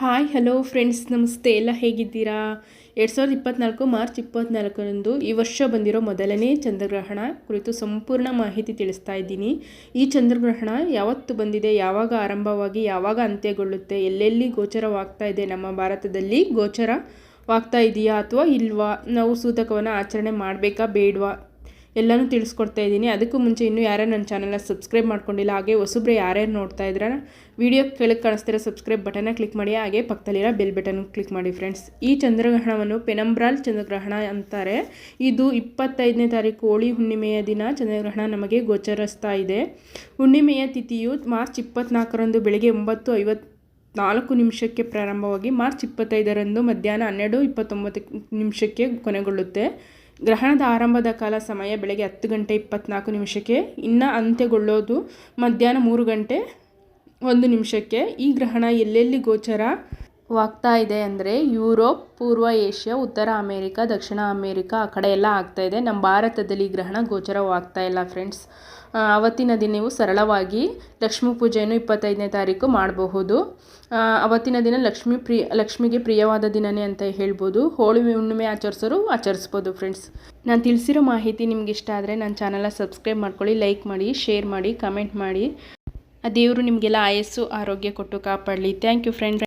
Hi hello friends ನಮಸ್ತೆ, ಎಲ್ಲ ಹೇಗಿದ್ದೀರಾ? ಎರಡು ಸಾವಿರದ ಇಪ್ಪತ್ನಾಲ್ಕು ಮಾರ್ಚ್ ಇಪ್ಪತ್ನಾಲ್ಕರಂದು ಈ ವರ್ಷ ಬಂದಿರೋ ಮೊದಲನೇ ಚಂದ್ರಗ್ರಹಣ ಕುರಿತು ಸಂಪೂರ್ಣ ಮಾಹಿತಿ ತಿಳಿಸ್ತಾ ಇದ್ದೀನಿ. ಈ ಚಂದ್ರಗ್ರಹಣ ಯಾವತ್ತು ಬಂದಿದೆ, ಯಾವಾಗ ಆರಂಭವಾಗಿ, ಯಾವಾಗ ಅಂತ್ಯಗೊಳ್ಳುತ್ತೆ, ಎಲ್ಲೆಲ್ಲಿ ಗೋಚರವಾಗ್ತಾ ಇದೆ ನಮ್ಮ ಭಾರತದಲ್ಲಿ? ಗೋಚರವಾಗ್ತಾ ಇದೆಯಾ ಅಥವಾ ಇಲ್ವಾ? ನಾವು ಸೂತಕವನ್ನು ಆಚರಣೆ ಮಾಡಬೇಕಾ, ಬೇಡವಾ? ಎಲ್ಲನೂ ತಿಳಿಸ್ಕೊಡ್ತಾ ಇದ್ದೀನಿ. ಅದಕ್ಕೂ ಮುಂಚೆ ಇನ್ನೂ ಯಾರೇ ನನ್ನ ಚಾನಲ್ನ ಸಬ್ಸ್ಕ್ರೈಬ್ ಮಾಡ್ಕೊಂಡಿಲ್ಲ, ಹಾಗೆ ಹೊಸಬ್ರೆ ಯಾರ್ಯಾರು ನೋಡ್ತಾ ಇದ್ರೆ ವಿಡಿಯೋ ಕೆಳಗೆ ಕಾಣಿಸ್ತಿರೋ ಸಬ್ಸ್ಕ್ರೈಬ್ ಬಟನ್ನ ಕ್ಲಿಕ್ ಮಾಡಿ, ಹಾಗೆ ಪಕ್ಕದಲ್ಲಿರೋ ಬೆಲ್ ಬಟನ್ ಕ್ಲಿಕ್ ಮಾಡಿ ಫ್ರೆಂಡ್ಸ್ ಈ ಚಂದ್ರಗ್ರಹಣವನ್ನು ಪೆನಂಬ್ರಾಲ್ ಚಂದ್ರಗ್ರಹಣ ಅಂತಾರೆ. ಇದು ಇಪ್ಪತ್ತೈದನೇ ತಾರೀಕು ಹೋಳಿ ಹುಣ್ಣಿಮೆಯ ದಿನ. ಚಂದ್ರಗ್ರಹಣ ನಮಗೆ ಗೋಚರಿಸ್ತಾ ಇದೆ. ಹುಣ್ಣಿಮೆಯ ತಿಥಿಯು ಮಾರ್ಚ್ ಇಪ್ಪತ್ನಾಲ್ಕರಂದು ಬೆಳಗ್ಗೆ ಒಂಬತ್ತು ಐವತ್ತು ನಾಲ್ಕು ನಿಮಿಷಕ್ಕೆ ಪ್ರಾರಂಭವಾಗಿ ಮಾರ್ಚ್ ಇಪ್ಪತ್ತೈದರಂದು ಮಧ್ಯಾಹ್ನ ಹನ್ನೆರಡು ಇಪ್ಪತ್ತೊಂಬತ್ತು ನಿಮಿಷಕ್ಕೆ ಕೊನೆಗೊಳ್ಳುತ್ತೆ. ಗ್ರಹಣದ ಆರಂಭದ ಕಾಲ ಸಮಯ ಬೆಳಗ್ಗೆ ಹತ್ತು ಗಂಟೆ ಇಪ್ಪತ್ತ್ನಾಲ್ಕು ನಿಮಿಷಕ್ಕೆ, ಇನ್ನು ಅಂತ್ಯಗೊಳ್ಳೋದು ಮಧ್ಯಾಹ್ನ ಮೂರು ಗಂಟೆ ಒಂದು ನಿಮಿಷಕ್ಕೆ. ಈ ಗ್ರಹಣ ಎಲ್ಲೆಲ್ಲಿ ಗೋಚರವಾಗ್ತಾ ಇದೆ ಅಂದರೆ ಯುರೋಪ್, ಪೂರ್ವ ಏಷ್ಯಾ, ಉತ್ತರ ಅಮೇರಿಕ, ದಕ್ಷಿಣ ಅಮೇರಿಕ, ಆ ಕಡೆ ಎಲ್ಲ ಆಗ್ತಾ ಇದೆ. ನಮ್ಮ ಭಾರತದಲ್ಲಿ ಗ್ರಹಣ ಗೋಚರವಾಗ್ತಾ ಇಲ್ಲ ಫ್ರೆಂಡ್ಸ್ ಅವತ್ತಿನ ದಿನ ನೀವು ಸರಳವಾಗಿ ಲಕ್ಷ್ಮೀ ಪೂಜೆಯನ್ನು ಇಪ್ಪತ್ತೈದನೇ ತಾರೀಕು ಮಾಡಬಹುದು. ಅವತ್ತಿನ ದಿನ ಲಕ್ಷ್ಮೀ ಪ್ರಿಯ ಲಕ್ಷ್ಮಿಗೆ ಪ್ರಿಯವಾದ ದಿನನೇ ಅಂತ ಹೇಳ್ಬೋದು. ಹೋಳಿ ಹುಣ್ಣಿಮೆ ಆಚರಿಸೋರು ಆಚರಿಸ್ಬೋದು ಫ್ರೆಂಡ್ಸ್ ನಾನು ತಿಳಿಸಿರೋ ಮಾಹಿತಿ ನಿಮ್ಗೆ ಇಷ್ಟ ಆದರೆ ನನ್ನ ಚಾನಲ್ನ ಸಬ್ಸ್ಕ್ರೈಬ್ ಮಾಡ್ಕೊಳ್ಳಿ ಲೈಕ್ ಮಾಡಿ ಶೇರ್ ಮಾಡಿ ಕಮೆಂಟ್ ಮಾಡಿ. ಆ ದೇವರು ನಿಮಗೆಲ್ಲ ಆಯಸ್ಸು, ಆರೋಗ್ಯ ಕೊಟ್ಟು ಕಾಪಾಡಲಿ. Thank you friend